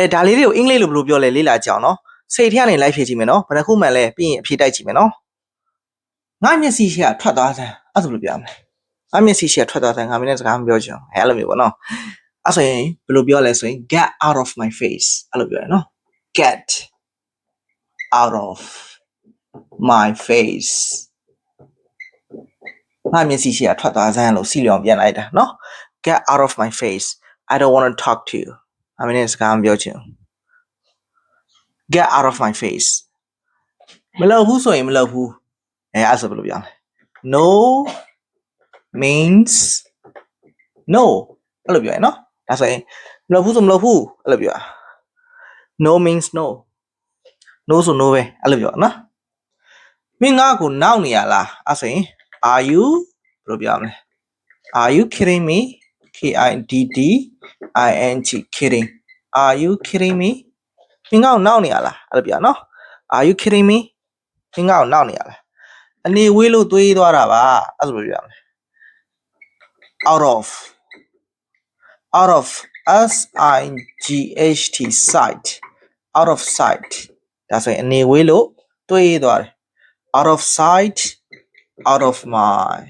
အဲဒါလေးတွေကိုအင်္ဂလိပ်လိုဘယ်လိုပြောလဲလေ့လာကြအောင်နော်စိတ်ထဲကနေလိုက်ဖြေကြည့်မယ်နော်ဘယ်နှခုမှန်လဲပြီးရင်အဖြေတိုက်ကြည့်မယ်နော်ငါမျက်စိရှိကထွက်သွားစမ်းအဲ့ဒါဘယ်လိုပြောမလဲငါမျက်စိရှိကထွက်သွားစမ်းငါမင်းနဲ့စကားမပြောချင်ဘူးအဲအဲ့လိုမျိုးပေါ့နော်အဲ့ဆိုရင်ဘယ်လိုပြောလဲဆိုရင် get out of my face အဲ့လိုပြောရနော် get out of my face ငါမျက်စိရှိကထွက်သွားစမ်းလို့စီလျောင်ပြန်လိုက်တာနော် get out of my face I don't want to talk to you အမင်းနဲ့စကားမပြောချင်ဘူး get out of my face မလုပ်ဘူးဆိုရင်မလုပ်ဘူးအဲအဲ့ဆိုဘယ်လိုပြောလဲ no means no အဲ့လိုပြောရနော်ဒါဆိုရင်မလုပ်ဘူးဆိုမလုပ်ဘူးအဲ့လိုပြော no means no no ဆို no ပဲအဲ့လိုပြောနော်မင်းငါ့ကိုနောက်နေရလားအဲ့ဆိုရင် are you ဘယ်လိုပြောမလဲ are you kidding me k i d d i n g kidding are you kidding me မင်းငါ့ကိုနောက်နေရလားအဲ့လိုပြောနော် are you kidding me မင်းငါ့ကိုနောက်နေရလားအနေဝေးလို့သွေးသွားတာပါအဲ့လိုပြောရမယ် out of out of s i g h t sight out of sight ဒါဆိုရင်အနေဝေးလို့တွေးသွားတယ် out of sight out of mind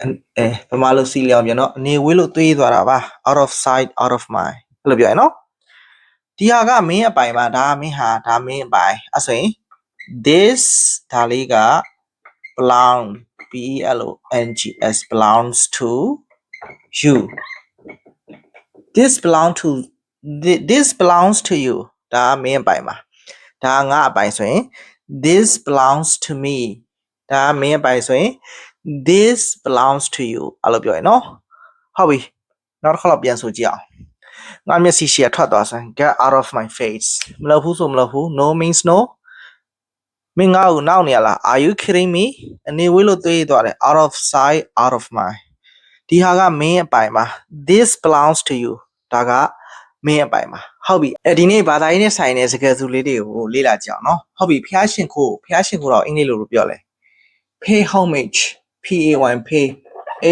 အဲပမာလို့စီလျောင်ပြန်တော့အနေဝေးလို့တွေးသွားတာပါ out of sight out of mind အဲ့လိုပြောရနော်ဒီဟာကမင်းအပိုင်ပါဒါမင်းဟာဒါမင်းအပိုင်အဲ့ဆိုရင် this ဒါလေးက belong b e l o n g s belongs to you this belong to thi- this belongs to you ဒါကမင်းအပိုင်ပါဒါကငါအပိုင်ဆိုရင် this belongs to me ဒါကမင်းအပိုင်ဆိုရင် this belongs to you အဲ့လိုပြောရနော်ဟုတ်ပြီနောက်တစ်ခါတော့ပြန်ဆိုကြည့်အောင်ငါမျက်စိရှိရထွက်သွားစမ်း get out of my face မလုပ်ဘူးဆိုမလုပ်ဘူး no means no မင်းငါ့ကိုနောက်နေရလား are you kidding me အနေဝေးလို့တွေးသွားတယ် out of sight out of mind ဒီဟာကမင်းအပိုင်ပါ this belongs to you ဒါကမင်းအပိုင်ပါဟုတ်ပြီအဲဒီနေ့ဘာသာရေးနဲ့ဆိုင်တဲ့စကားစုလေးတွေကိုလေ့လာကြအောင်နော်ဟုတ်ပြီဖျားရှင်ခိုးဖျားရှင်ခိုးတော့အင်္ဂလိပ်လိုလိုပြောလဲ pay homage p a y pay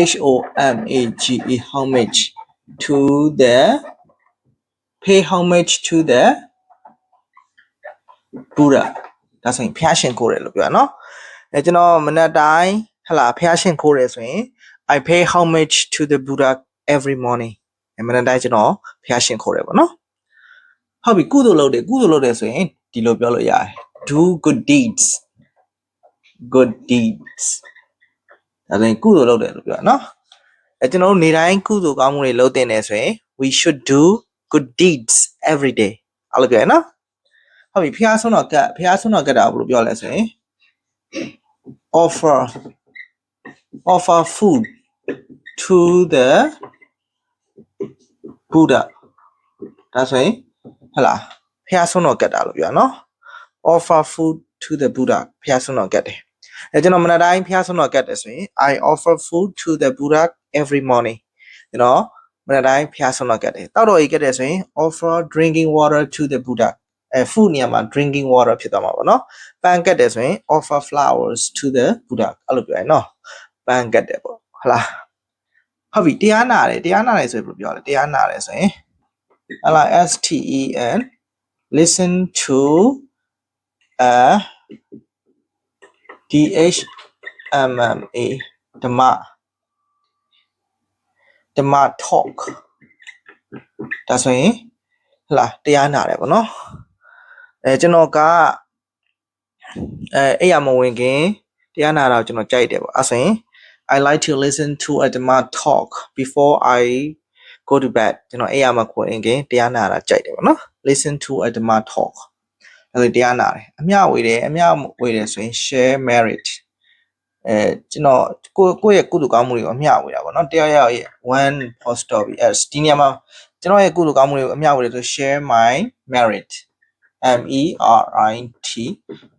h o m a g e homage to the pay homage to the Buddha ဒါဆိုရင်ဖျားရှင်ခိုးတယ်လို့ပြောရနော်အဲကျွန်တော်မနက်တိုင်းဟလာဖျားရှင်ခိုးတယ်ဆိုရင် I pay homage to the Buddha every morning အဲမနက်တိုင်းကျွန်တော်ဖျားရှင်ခိုးတယ်ပေါ့နော်ဟုတ်ပြီကုသိုလ်လုပ်တယ်ကုသိုလ်လုပ်တယ်ဆိုရင်ဒီလိုပြောလို့ရတယ် do good deeds good deeds ဒါဆိုရင်ကုသိုလ်လုပ်တယ်လို့ပြောတာနော်အဲကျွန်တော်တို့နေတိုင်းကုသိုလ်ကောင်းမှုတွေလုပ်တင်တယ်ဆိုရင် we should do good deeds every day အဲ့လိုပြောရနော်ဟုတ်ပြီဖျားဆုံးတော့ကတ်ဖျားဆုံးတော့ကတ်တာဘယ်လိုပြောလဲဆိုရင် offer offer food to the Buddha ဒါဆိုရင်ဟလာဖျားဆုံးတော့ကတ်တာလို့ပြောနော် offer food to the Buddha ဖျားဆုံးတော့ကတ်တယ် အဲကျွန်တော်မနက်တိုင်းဖျားဆုံးတော့ကတ်တယ်ဆိုရင် I offer food to the Buddha every morning ကျွန်တော်မနက်တိုင်းဖျားဆုံးတော့ကတ်တယ်တောက်တော့ရေးကတ်တယ်ဆိုရင် offer drinking water to the Buddha အဲ food နေရာမှာ drinking water ဖြစ်သွားမှာပေါ့နော်ပန်းကတ်တယ်ဆိုရင် offer flowers to the Buddha အဲ့လိုပြောရင်နော်ပန်းကတ်တယ်ပေါ့ဟလားဟုတ်ပြီတရားနာတယ်တရားနာတယ်ဆိုရင်ဘယ်လိုပြောလဲတရားနာတယ်ဆိုရင်ဟလာ S T E N listen to a D H M M A ဓမ္မဓမ္မ talk ဒါဆိုရင်ဟလာတရားနာတယ်ပေါ့နော်အဲကျွန်တော်ကအဲအဲ့ရမဝင်ခင်တရားနာတာကိုကျွန်တော်ကြိုက်တယ်ပေါ့အဲ့ဆိုရင် I like to listen to a Dhamma talk before I go to bed ကျွန်တော်အဲ့ရမှာကိုရင်ခင်တရားနာတာကြိုက်တယ်ပေါ့နော် listen to a Dhamma talk အဲ့ဒါတရားနာတယ်အမျှဝေတယ်အမျှဝေတယ်ဆိုရင် share merit အဲကျွန်တော်ကိုကိုယ့်ရဲ့ကုသကောင်းမှုတွေကိုအမျှဝေတာပေါ့နော်တရားရောက်ရဲ့ one post story အဲဒီနေရာမှာကျွန်တော်ရဲ့ကုသကောင်းမှုတွေကိုအမျှဝေတယ်ဆို share my merit M E R I T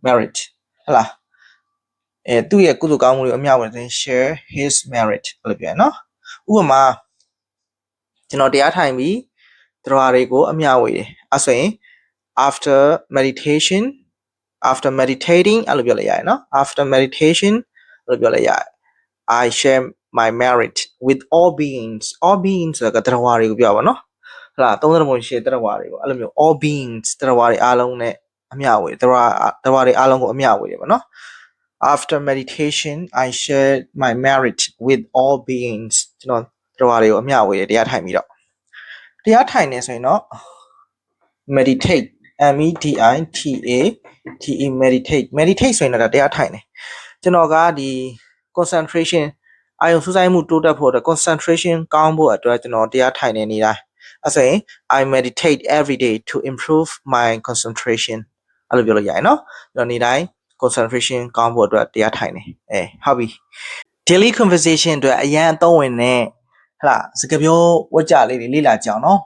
merit ဟလားအဲသူ့ရဲ့ကုသကောင်းမှုတွေကိုအမျှဝေတယ်ဆိုရင် share his merit လို့ပြောရနော်ဥပမာကျွန်တော်တရားထိုင်ပြီးတရားတွေကိုအမျှဝေတယ်အဲဆိုရင် after meditation after meditating အဲ့လိုပြောလိုက်ရတယ်နော် after meditation အဲ့လိုပြောလိုက်ရတယ် I share my merit with all beings all beings ဆိုတာကတရားဝါတွေကိုပြောပါနော် ဟလာသုံးသရပုံရှိတဲ့တရဝါတွေပေါ့အဲ့လိုမျိုး all beings တရဝါတွေအားလုံးနဲ့အမျှဝေတရဝါတရဝါတွေအားလုံးကိုအမျှဝေတယ်ပေါ့နော် after meditation i shared my merit with all beings ကျွန်တော်တရဝါတွေကိုအမျှဝေတယ်တရားထိုင်ပြီးတော့တရားထိုင်နေဆိုရင်တော့ meditate m e d i t a t e meditate meditate ဆိုရင်တော့ဒါတရားထိုင်နေကျွန်တော်ကဒီ concentration အာယုံစူးစိုက်မှုတိုးတက်ဖို့အတွက် concentration ကောင်းဖို့အတွက်ကျွန်တော်တရားထိုင်နေနေတိုင်းအဲဆိုရင် I meditate every day to improve my concentration အဲ့လိုပြောလို့ရတယ်နော်ကျွန်တော်နေတိုင်း concentration ကောင်းဖို့အတွက်တရားထိုင်နေအဲဟုတ်ပြီ daily conversation အတွက်အရန်အသုံးဝင်တဲ့ဟလာစကားပြောဝတ်ကြလေးတွေလေ့လာကြအောင်နော်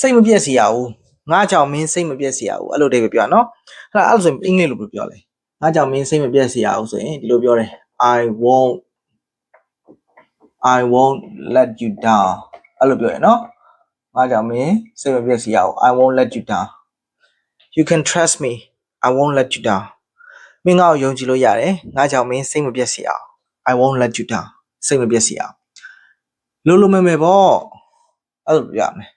စိတ်မပြည့်စရာဘူး ငါကြောင့်မင်းစိတ်မပြည့်စရာဘူးအဲ့လိုတည်းပဲပြောနော်ဟလာအဲ့လိုဆိုရင်အင်္ဂလိပ်လိုပြောလဲငါကြောင့်မင်းစိတ်မပြည့်စရာဘူးဆိုရင်ဒီလိုပြောတယ် I won't I won't let you down အဲ့လိုပြောရနော်ငါကြောင့်မင်းစိတ်မပြည့်စရာဘူး I won't let you down you can trust me I won't let you down မင်းငါ့ကိုယုံကြည်လို့ရတယ်ငါကြောင့်မင်းစိတ်မပြည့်စရာ I won't let you down စိတ်မပြည့်စရာလုံးလုံးမဲမဲပေါ့အဲ့လိုပြောရမယ်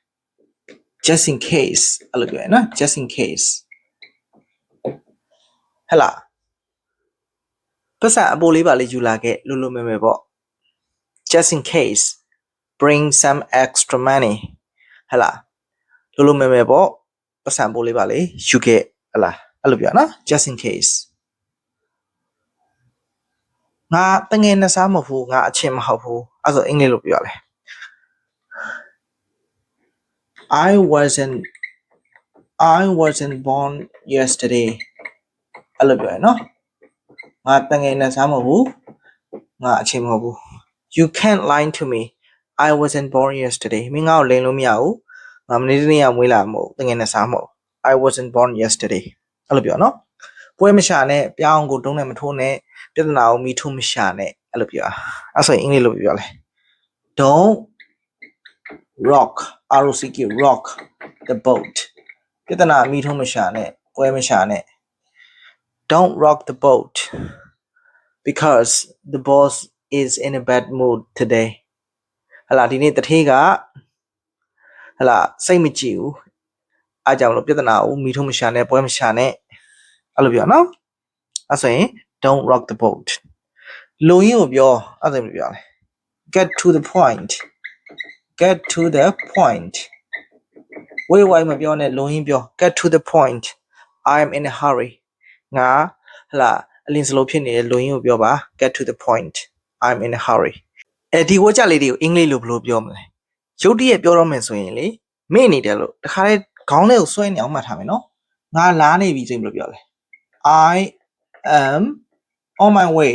just in case အဲ့လိုပြောရနော် just in case ဟဲ့လားပတ်စံအပိုးလေးပါလေးယူလာခဲ့လုံးလုံးမဲမဲပေါ့ just in case bring some extra money ဟဲ့လားလုံးလုံးမဲမဲပေါ့ပတ်စံပိုးလေးပါလေးယူခဲ့ဟဲ့လားအဲ့လိုပြောနော် just in case ငါတငယ်နှစ်စားမဟုတ်ဘူးငါအချင်းမဟုတ်ဘူးအဲ့ဆိုအင်္ဂလိပ်လိုပြောရလဲ I wasn't I wasn't born yesterday အဲ့လိုပြောရနော်ငါတငယ်နှစ်စားမဟုတ်ဘူးငါအချင်းမဟုတ်ဘူး you can't lie to me I wasn't born yesterday မင်းငါ့ကိုလိန်လို့မရဘူးငါမနေ့တနေ့ကမွေးလာမဟုတ်တငယ်နှစ်စားမဟုတ် I wasn't born yesterday အဲ့လိုပြောနော်ပွဲမရှာနဲ့ပြောင်းကိုတုံးနဲ့မထိုးနဲ့ပြဿနာကိုမိထုံးမရှာနဲ့အဲ့လိုပြောအဲ့ဆိုရင်အင်္ဂလိပ်လိုပြောလဲ don't rock ROCK rock the boat ပြဿနာမိထုံးမရှာနဲ့ပွဲမရှာနဲ့ don't rock the boat because the boss is in a bad mood today ဟလာဒီနေ့တထေးကဟလာစိတ်မကြည်ဘူးအားကြောင့်လို့ပြဿနာကိုမိထုံးမရှာနဲ့ပွဲမရှာနဲ့အဲ့လိုပြောနော်အဲ့ဆိုရင် don't rock the boat လုံရင်းကိုပြောအဲ့ဒါမျိုးပြောလဲ get to the point get to the point ဝေးဝိုင်းမပြောနဲ့လုံရင်းပြော get to the point i am in a hurry ငါဟလာအလင်းစလိုဖြစ်နေတဲ့လုံရင်းကိုပြောပါ get to the point i am in a hurry အဲဒီဝကြလေးတွေကိုအင်္ဂလိပ်လိုဘယ်လိုပြောမလဲရုတ်တရက်ပြောတော့မယ်ဆိုရင်လေမေ့နေတယ်လို့တခါလေခေါင်းလေးကိုဆွဲနေအောင်မှတ်ထားမယ်နော်ငါလာနေပြီဆိုရင်ဘယ်လိုပြောလဲ I am on my way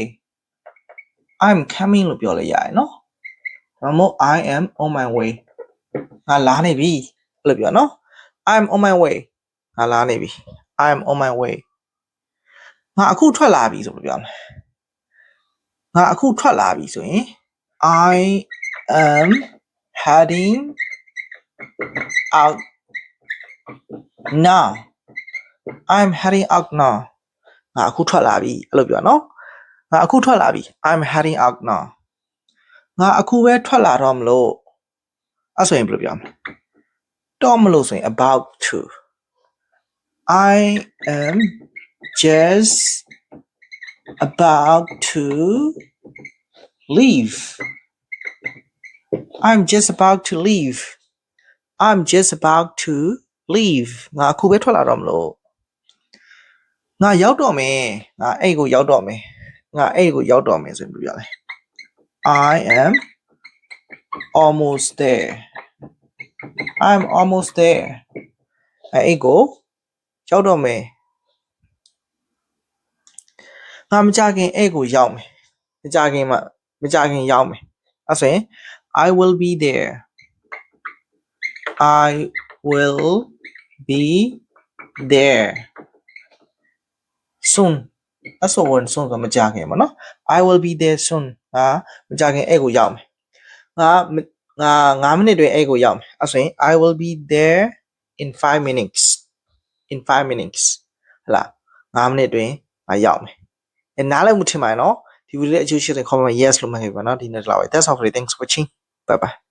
I'm coming လို့ပြောလိုက်ရတယ်နော် ဒါမှမဟုတ် I am on my way ငါလာနေပြီအဲ့လိုပြောနော် I'm on my way ငါလာနေပြီ I'm on my way ငါအခုထွက်လာပြီဆိုလို့ပြောမယ်ငါအခုထွက်လာပြီဆိုရင် I am heading out now I'm heading out now ငါအခုထွက်လာပြီအဲ့လိုပြောနော်ငါအခုထွက်လာပြီ I'm heading out now ငါအခုပဲထွက်လာတော့မလို့အဲ့ဆိုရင်ဘယ်လိုပြောမလဲတော့မလို့ဆိုရင် about to I am just about to leave I'm just about to leave I'm just about to leave ငါအခုပဲထွက်လာတော့မလို့ငါရောက်တော့မယ်ငါအဲ့ကိုရောက်တော့မယ်ငါအဲ့ကိုရောက်တော့မယ်ဆိုရင်ဘယ်လိုပြောလဲ I am almost there I'm almost there အဲ့ကိုရောက်တော့မယ်ငါမကြခင်အဲ့ကိုရောက်မယ်မကြခင်မှမကြခင်ရောက်မယ်အဲ့ဆိုရင် I will be there I will be there soon အဆိုဝင် soon ဆိုမကြခင်ပါနော် I will be there soon ဟာမကြခင်အဲ့ကိုရောက်မယ်ငါငါ9မိနစ်တွင်အဲ့ကိုရောက်မယ်အဲ့ဆိုရင် I will be there in 5 minutes in 5 minutes ဟလာ9မိနစ်တွင်ငါရောက်မယ်အဲနားလည်မှုထင်ပါရဲ့နော်ဒီဗီဒီယိုအကျိုးရှိတဲ့ comment yes လို့မှတ်ခဲ့ပါနော်ဒီနေ့တော့ That's all for today thanks for watching bye bye